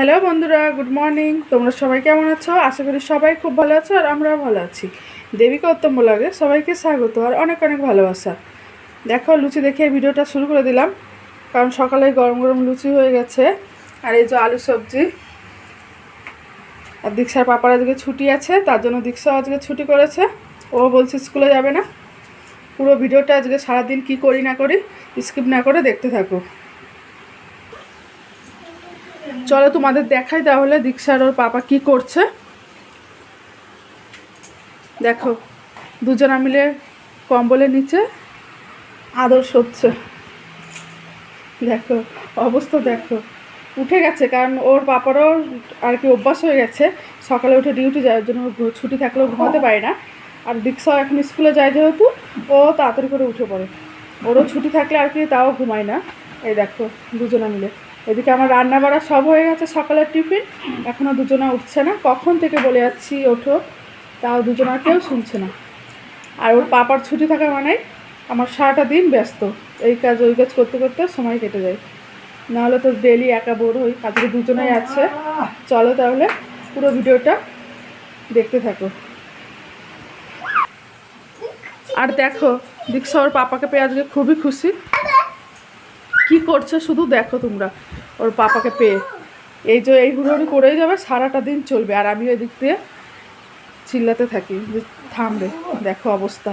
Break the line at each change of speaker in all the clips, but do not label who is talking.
Hello বন্ধুরা, good morning. তোমরা সবাই কেমন আছো? আশা করি সবাই খুব ভালো আছো আর আমরাও ভালো আছি। দেবিকা উত্তম লাগে সবাইকে স্বাগত আর অনেক অনেক ভালোবাসা। দেখো, লুচি দেখে ভিডিওটা শুরু করে দিলাম। কারণ সকালে গরম গরম লুচি হয়ে গেছে আর এই যে আলু সবজি। আর দীক্ষার পাপার আজকে ছুটি আছে, তার জন্য দীক্ষা আজকে ছুটি করেছে। ও বলছে স্কুলে যাবে না। পুরো ভিডিওটা আজকে সারাদিন কি করি না করি, স্কিপ না করে দেখতে থাকো। চলো তোমাদের দেখাই তাহলে দীক্ষার ওর পাপা কি করছে। দেখো, দুজনা মিলে কম্বলের নিচে আদর সচ্ছে দেখো, অবস্থা দেখো। উঠে গেছে, কারণ ওর পাপারও আর কি অভ্যাস হয়ে গেছে। সকালে উঠে ডিউটি যাওয়ার জন্য ছুটি থাকলেও ঘুমাতে পারে না। আর দীক্ষাও এখন স্কুলে যায় যেহেতু, ও তাড়াতাড়ি করে উঠে পড়ে। ওরও ছুটি থাকলে আর কি তাও ঘুমায় না। এই দেখো, দুজনা মিলে। এদিকে আমার রান্না বাড়া সব হয়ে গেছে, সকালের টিফিন। এখনও দুজনা উঠছে না। কখন থেকে বলে যাচ্ছি, ওঠো। তাও দুজনা কেউ শুনছে না। আর ওর পাপার ছুটি থাকা মানে আমার সারাটা দিন ব্যস্ত। এই কাজ, ওই কাজ করতে করতে সময় কেটে যায়। নাহলে তো ডেলি একা বোর হই। আজকে দুজনেই আছে। চলো তাহলে পুরো ভিডিওটা দেখতে থাকো। আর দেখো, দীক্ষা ওর পাপাকে পেয়ে আজকে খুবই খুশি। কি করছে শুধু দেখো তোমরা। ওর পাপাকে পেয়ে। এই যে এই হুড়োহুড়ি করেই যাবে সারাটা দিন চলবে। আর আমি ওই দিক দিয়ে চিল্লাতে থাকি যে থামবে দেখো অবস্থা।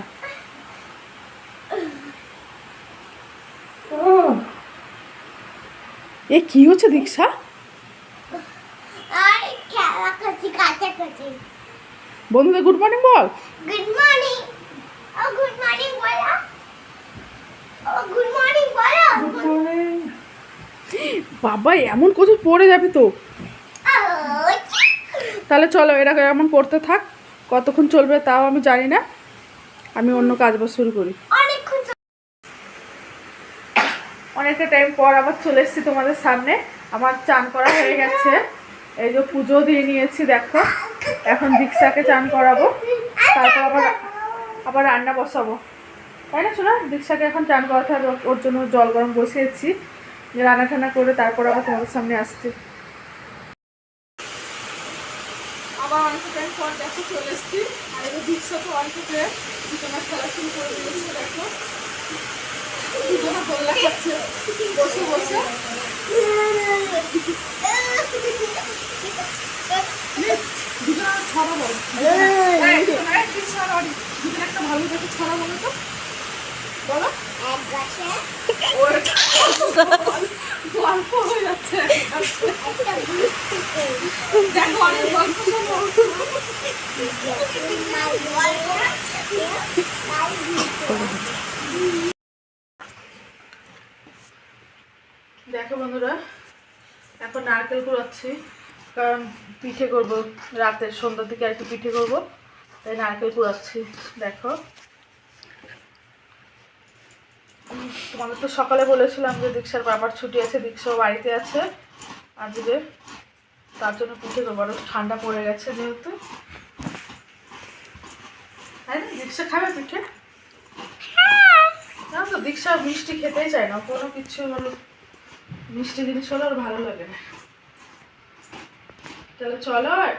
এ কি হচ্ছে দীক্ষা? বন্ধুদের গুড মর্নিং বল।
Good morning. ও গুড মর্নিং বলো ও গুড মর্নিং বলো
বাবা, এমন কিছু পড়ে যাবি তো। তাহলে চলো, এরা এমন পড়তে থাক, কতক্ষণ চলবে তাও আমি জানি না। আমি অন্য কাজ বাজ শুরু করি। অনেকটা টাইম পর আবার চলে এসেছি তোমাদের সামনে। আমার চান করা হয়ে গেছে। এই যে পুজো দিয়ে নিয়েছি, দেখো। এখন দীক্ষাকে চান করাবো। তারপর আবার আবার রান্না বসাবো। তাই না শোনা দীক্ষাকে এখন চান করাতে হবে। ওর- জন্য জল গরম বসিয়েছি। রান্না টান্না করে তারপর আবার তোমাদের সামনে আসছে। আবার অনেকটা টাইম পর দেখো চলে এসেছি। আর এই যে দীক্ষা তো অনেক তোমার খেলা শুরু করে দিয়েছে দেখো। দুজনে গোল্লা খাচ্ছে। বসে বসে। দুজনে ছড়া বল। একটা ভালো দেখে ছড়া বলো তো। বলো।
এক গাছে
গল্প হয়ে যাচ্ছে দেখো বন্ধুরা, এখন নারকেল কুড়াচ্ছি, কারণ পিঠে করব রাতের সন্ধ্যার দিকে একটু পিঠে করব, তাই নারকেল কুড়াচ্ছি, দেখো। তোমাদের তো সকালে বলেছিলাম যে দীক্ষার বাবার ছুটি আছে, দীক্ষাও বাড়িতে আছে। আজকে তার জন্য পিঠে আরও ঠান্ডা পড়ে গেছে যেহেতু। তাই না? দীক্ষা খাবে পিঠে? না তো, দীক্ষা মিষ্টি খেতেই চায় না। কোনো কিছু হলো, মিষ্টি জিনিস হলে ওর ভালো লাগে না। তাহলে চলো আর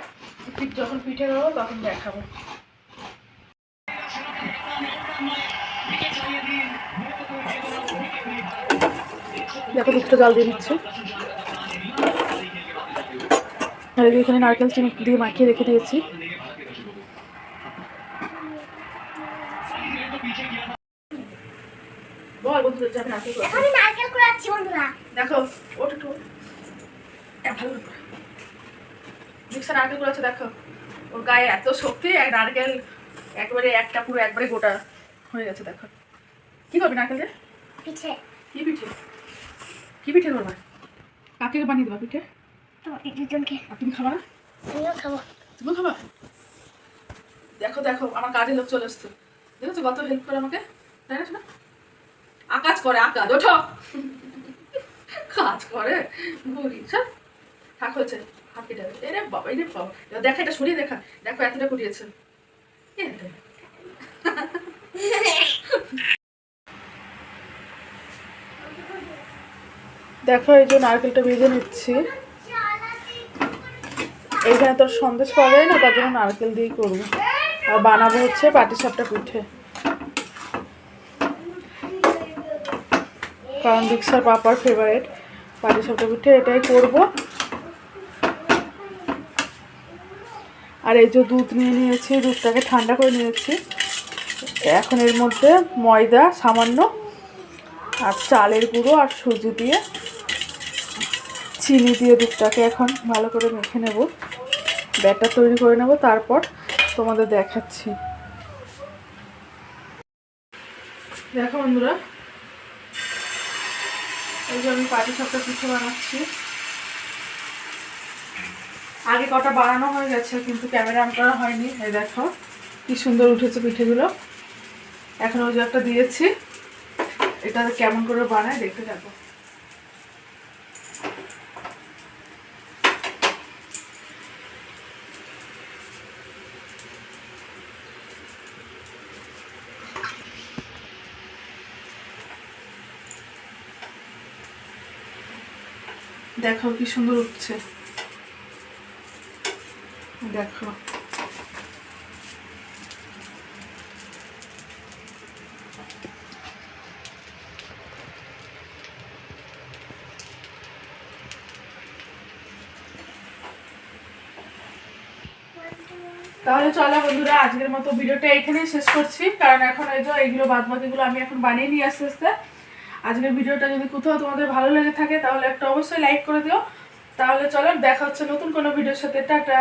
যখন পিঠে খাব তখন দেখাবো। দেখো দুধটা জল দিয়ে দিচ্ছে। আর এখানে নারকেল চিনি দিয়ে মাখিয়ে রেখে দিয়েছি।
আমি নারকেল কুড়াচ্ছি বন্ধুরা।
দেখো ওটা একটু ভালো। মিক্সার নারকেল করেছে দেখো। ওর গায়ে এত শক্তি এক নারকেল একবারে একটা পুরো একবারে গোটা হয়ে গেছে দেখো। কি করবি নারকেল দিয়ে?
পিছে
কি পিঠে? কি পিঠে করবা? কাকে বানিয়ে দেবা পিঠে?
তোমাকে দুজনকে।
তুমি খাবা? না
আমিও খাব।
তুমি খাবা? দেখো দেখো আমার কাজের লোক চলে এসছে। দেখেছ কত হেল্প করে আমাকে? তাই না শোনা আকাজ করে আকাজ ওঠো। কাজ করে বুড়ি সব। থাক হয়েছে। যাবে। এরে বাবা এরে বাবা। দেখা এটা সরিয়ে দেখা। দেখো এতটা কুড়িয়েছে। এ দেখ। এই যে নারকেলটা ভেজে নিচ্ছি। এইখানে তোর সন্দেশ পাওয়া যায় না? তার জন্য নারকেল দিয়েই করব। আর বানাবো হচ্ছে পাটিসাপটা পিঠে। কারণ দীক্ষার পাপার ফেভারিট পাটিসাপটা পিঠে, এটাই করব। আর এই যে দুধ নিয়ে নিয়েছি, দুধটাকে ঠান্ডা করে নিয়েছি। এখন এর মধ্যে ময়দা সামান্য, আর চালের গুঁড়ো আর সুজি দিয়ে চিনি দিয়ে দুধটাকে এখন ভালো করে মেখে নেব। ব্যাটার তৈরি করে নেব, তারপর তোমাদের দেখাচ্ছি। দেখো বন্ধুরা, এই যে আমি পাটি সাপটা পিঠে বানাচ্ছি। আগে কটা বানানো হয়ে গেছে, কিন্তু ক্যামেরা অন করা হয়নি। এই দেখো, কি সুন্দর উঠেছে পিঠেগুলো। এখন ওই যে একটা দিয়েছি, এটা কেমন করে বানায় দেখতে থাকো। দেখো কি সুন্দর উঠছে। দেখো তাহলে চলো বন্ধুরা, আজকের মতো ভিডিওটা এখানেই শেষ করছি। কারণ এখন এই যে এইগুলো বাদ বাকিগুলো আমি এখন বানিয়ে নিয়ে আস্তে আস্তে। আজকের ভিডিওটা যদি কোথাও তোমাদের ভালো লেগে থাকে, তাহলে একটা অবশ্যই লাইক করে দিও। তাহলে চলো, দেখা হচ্ছে নতুন কোনো ভিডিওর সাথে। টাটা!